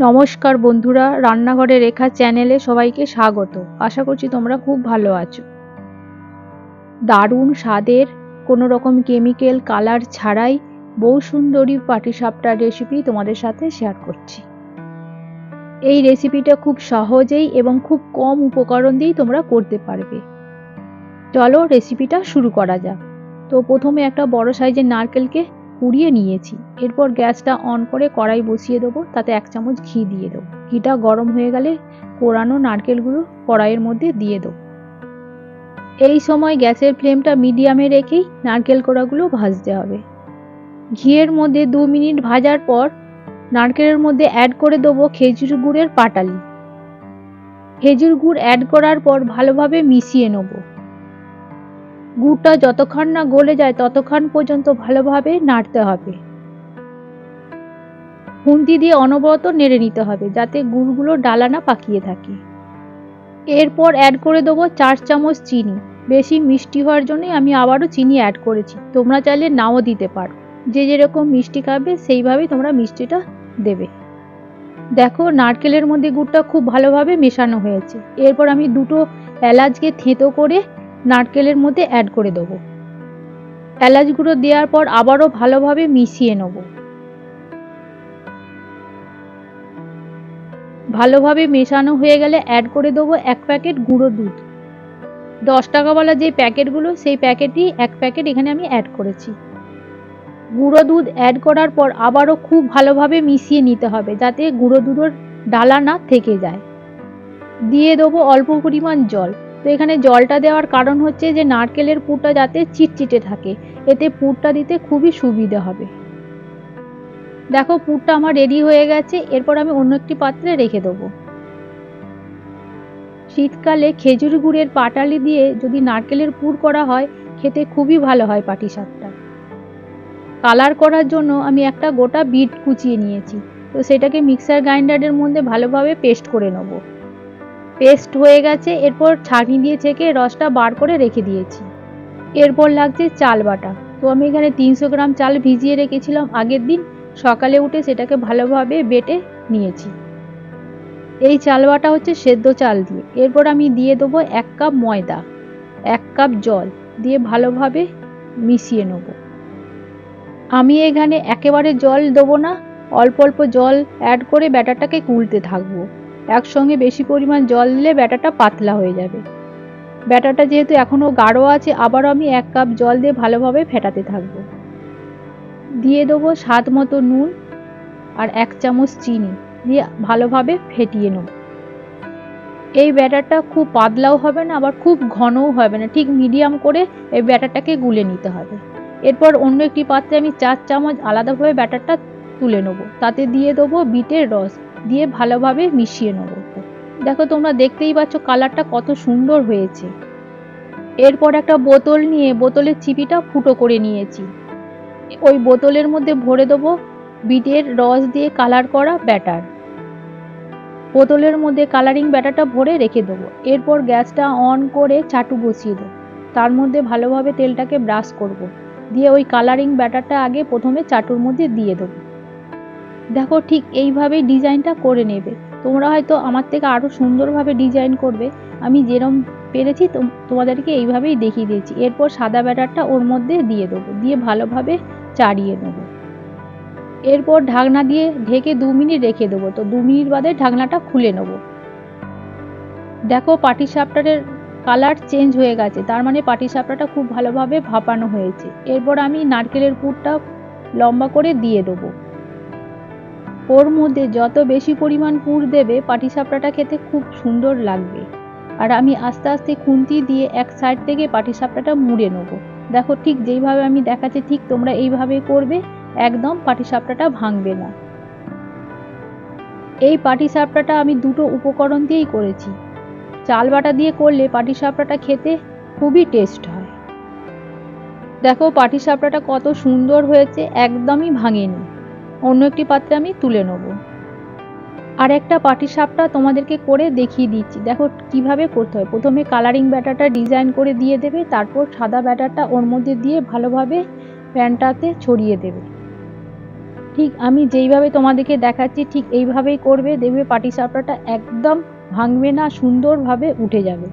নমস্কার বন্ধুরা রান্নাঘরে রেখা চ্যানেলে সবাইকে স্বাগত। আশা করছি তোমরা খুব ভালো আছো। দারুণ স্বাদের কোনো রকম কেমিক্যাল, কালার ছাড়াই বউ সুন্দরী পাটিসাপটার রেসিপি তোমাদের সাথে শেয়ার করছি। এই রেসিপিটা খুব সহজেই এবং খুব কম উপকরণ দিয়েই তোমরা করতে পারবে। চলো রেসিপিটা শুরু করা যাক। তো প্রথমে একটা বড় সাইজের নারকেলকে কুড়িয়ে নিয়েছি। এরপর গ্যাসটা অন করে কড়াই বসিয়ে দেবো, তাতে এক চামচ ঘি দিয়ে দেবো। ঘিটা গরম হয়ে গেলে কোরানো নারকেলগুলো কড়াইয়ের মধ্যে দিয়ে দেবো। এই সময় গ্যাসের ফ্লেমটা মিডিয়ামে রেখেই নারকেল কোড়াগুলো ভাজতে হবে। ঘিয়ের মধ্যে দু মিনিট ভাজার পর নারকেলের মধ্যে অ্যাড করে দেবো খেজুর গুড়ের পাটালি। খেজুর গুড় অ্যাড করার পর ভালোভাবে মিশিয়ে নেব। গুড়টা যতক্ষণ না গলে যায়, ততক্ষণ পর্যন্ত ভালোভাবে নাড়তে হবে। খুন্তি দিয়ে অনবরত নেড়ে নিতে হবে, যাতে গুড়গুলো ডালা না পাকিয়ে থাকে। এরপর অ্যাড করে দেবো চার চামচ চিনি। বেশি মিষ্টি হওয়ার জন্যই আমি আবারও চিনি অ্যাড করেছি। তোমরা চাইলে নাও দিতে পারো। যে যেরকম মিষ্টি খাবে, সেইভাবেই তোমরা মিষ্টিটা দেবে। দেখো, নারকেলের মধ্যে গুড়টা খুব ভালোভাবে মেশানো হয়েছে। এরপর আমি দুটো এলাচকে থেঁতো করে নারকেলের মধ্যে অ্যাড করে দেবো। এলাচ গুঁড়ো দেওয়ার পর আবারও ভালোভাবে মিশিয়ে নেব। ভালোভাবে মেশানো হয়ে গেলে অ্যাড করে দেবো এক প্যাকেট গুঁড়ো দুধ। দশ টাকাওয়ালা যে প্যাকেটগুলো, সেই প্যাকেটই এক প্যাকেট এখানে আমি অ্যাড করেছি। গুঁড়ো দুধ অ্যাড করার পর আবারও খুব ভালোভাবে মিশিয়ে নিতে হবে যাতে গুঁড়ো দুধের ডালা না থেকে যায়। দিয়ে দেবো অল্প পরিমাণ জল। তো এখানে জলটা দেওয়ার কারণ হচ্ছে যে নারকেলের পুরটা যাতে চিটচিটে থাকে। এতে পুরটা দিতে খুবই সুবিধা হবে। দেখো, পুরটা আমার রেডি হয়ে গেছে। এরপর আমি অন্য একটি পাত্রে রেখে দেবো। শীতকালে খেজুর গুড়ের পাটালি দিয়ে যদি নারকেলের পুর করা হয়, খেতে খুবই ভালো হয় পাটিসাপটা। কালার করার জন্য আমি একটা গোটা বিট কুচিয়ে নিয়েছি। তো সেটাকে মিক্সার গ্রাইন্ডারের মধ্যে ভালোভাবে পেস্ট করে নেব। পেস্ট হয়ে গেছে, এরপর ছাঁকনি দিয়ে ছেঁকে রসটা বার করে রেখে দিয়েছি। এরপর লাগছে চাল বাটা। তো আমি এখানে তিনশো গ্রাম চাল ভিজিয়ে রেখেছিলাম আগের দিন। সকালে উঠে সেটাকে ভালোভাবে বেটে নিয়েছি। এই চাল বাটা হচ্ছে সেদ্ধ চাল দিয়ে। এরপর আমি দিয়ে দেবো এক কাপ ময়দা, এক কাপ জল দিয়ে ভালোভাবে মিশিয়ে নেব। আমি এখানে একেবারে জল দেবো না, অল্প অল্প জল অ্যাড করে ব্যাটারটাকে কুলতে থাকব। একসঙ্গে বেশি পরিমাণ জল দিলে ব্যাটারটা পাতলা হয়ে যাবে। ব্যাটারটা যেহেতু এখনও গাঢ় আছে, আবারও আমি এক কাপ জল দিয়ে ভালোভাবে ফেটাতে থাকব। দিয়ে দেবো স্বাদ মতো নুন আর এক চামচ চিনি দিয়ে ভালোভাবে ফেটিয়ে নেব। এই ব্যাটারটা খুব পাতলাও হবে না, আবার খুব ঘনও হবে না। ঠিক মিডিয়াম করে এই ব্যাটারটাকে গুলে নিতে হবে। এরপর অন্য একটি পাত্রে আমি চার চামচ আলাদাভাবে ব্যাটারটা তুলে নেব। তাতে দিয়ে দেবো বিটের রস। দিয়ে ভালোভাবে মিশিয়ে নেব। দেখো তোমরা দেখতেই পাচ্ছ কালারটা কত সুন্দর হয়েছে। এরপর একটা বোতল নিয়ে বোতলের চিপিটা ফুটো করে নিয়েছি। ওই বোতলের মধ্যে ভরে দেবো বিটের রস দিয়ে কালার করা ব্যাটার। বোতলের মধ্যে কালারিং ব্যাটারটা ভরে রেখে দেবো। এরপর গ্যাসটা অন করে চাটু বসিয়ে দেবো। তার মধ্যে ভালোভাবে তেলটাকে ব্রাশ করব। দিয়ে ওই কালারিং ব্যাটারটা আগে প্রথমে চাটুর মধ্যে দিয়ে দেবো। দেখো ঠিক এইভাবেই ডিজাইনটা করে নেবে। তোমরা হয়তো আমার থেকে আরও সুন্দরভাবে ডিজাইন করবে। আমি যেরম পেরেছি তোমাদেরকে এইভাবেই দেখিয়ে দিয়েছি। এরপর সাদা ব্যাটারটা ওর মধ্যে দিয়ে দেবো, দিয়ে ভালোভাবে চাড়িয়ে নেব। এরপর ঢাকনা দিয়ে ঢেকে দু মিনিট রেখে দেবো, তো দু মিনিট বাদে ঢাকনাটা খুলে নেব। দেখো পাটি সাপটারের কালার চেঞ্জ হয়ে গেছে, তার মানে পাটি সাপটাটা খুব ভালোভাবে ভাপানো হয়েছে। এরপর আমি নারকেলের পুরটা লম্বা করে দিয়ে দেবো। ওর মধ্যে যত বেশি পরিমাণ পুর দেবে পাটিসাপটাটা খেতে খুব সুন্দর লাগবে। আর আমি আস্তে আস্তে খুন্তি দিয়ে এক সাইড থেকে পাটিসাপটাটা মুড়ে নেব। দেখো ঠিক যেইভাবে আমি দেখাচ্ছি, ঠিক তোমরা এইভাবে করবে, একদম পাটিসাপটাটা ভাঙবে না। এই পাটিসাপটাটা আমি দুটো উপকরণ দিয়েই করেছি। চাল বাটা দিয়ে করলে পাটিসাপটাটা খেতে খুবই টেস্ট হয়। দেখো পাটিসাপটাটা কত সুন্দর হয়েছে, একদমই ভাঙেনি। অন্য একটি পাত্রে আমি তুলে নেব। আর একটা পাটিসাপটা তোমাদেরকে করে দেখিয়ে দিচ্ছি। দেখো কীভাবে করতে হয়। প্রথমে কালারিং ব্যাটারটা ডিজাইন করে দিয়ে দেবে, তারপর সাদা ব্যাটারটা ওর মধ্যে দিয়ে ভালোভাবে প্যানটাতে ছড়িয়ে দেবে। ঠিক আমি যেইভাবে তোমাদেরকে দেখাচ্ছি, ঠিক এইভাবেই করবে, দেখবে পাটিসাপটাটা একদম ভাঙবে না, সুন্দরভাবে উঠে যাবে।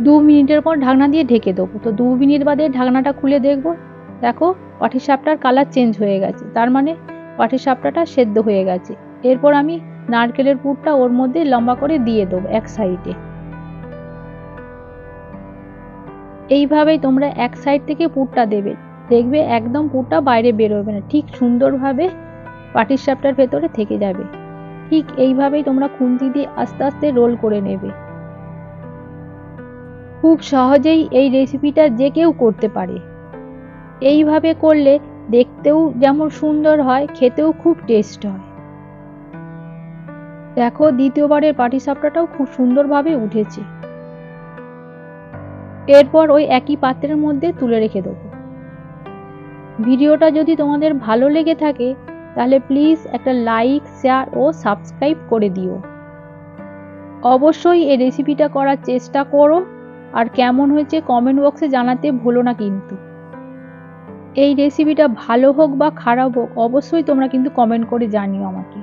দু মিনিটের পর ঢাকনা দিয়ে ঢেকে দেবো। তো দু মিনিট বাদে ঢাকনাটা খুলে দেখব। দেখো, পাটিসাপটার কালার চেঞ্জ হয়ে গেছে। তার মানে পাটিসাপটাটা সেদ্ধ হয়ে গেছে। এরপর আমি নারকেলের পুরটা ওর মধ্যে লম্বা করে দিয়ে দেবো এক সাইডে এইভাবেই তোমরা এক সাইড থেকে পুরটা দেবে। দেখবে একদম পুরটা বাইরে বেরোবে না। ঠিক সুন্দরভাবে পাটির সাপটার ভেতরে থেকে যাবে। ঠিক এইভাবেই তোমরা খুন্তি দিয়ে আস্তে আস্তে রোল করে নেবে। খুব সহজেই এই রেসিপিটা যে কেউ করতে পারে। এইভাবে করলে দেখতেও যেমন সুন্দর হয়, খেতেও খুব টেস্ট হয়। দেখো, দ্বিতীয়বারের পাটিসাপটাটাও খুব সুন্দরভাবে উঠেছে। এরপর ওই একই পাত্রের মধ্যে তুলে রেখে দেবো। ভিডিওটা যদি তোমাদের ভালো লেগে থাকে, তাহলে প্লিজ একটা লাইক শেয়ার ও সাবস্ক্রাইব করে দিও। অবশ্যই এই রেসিপিটা করার চেষ্টা করো। আর কেমন হয়েছে কমেন্ট বক্সে জানাতে ভুলো না কিন্তু। এই রেসিপিটা ভালো হোক বা খারাপ হোক অবশ্যই তোমরা কিন্তু কমেন্ট করে জানিও আমাকে।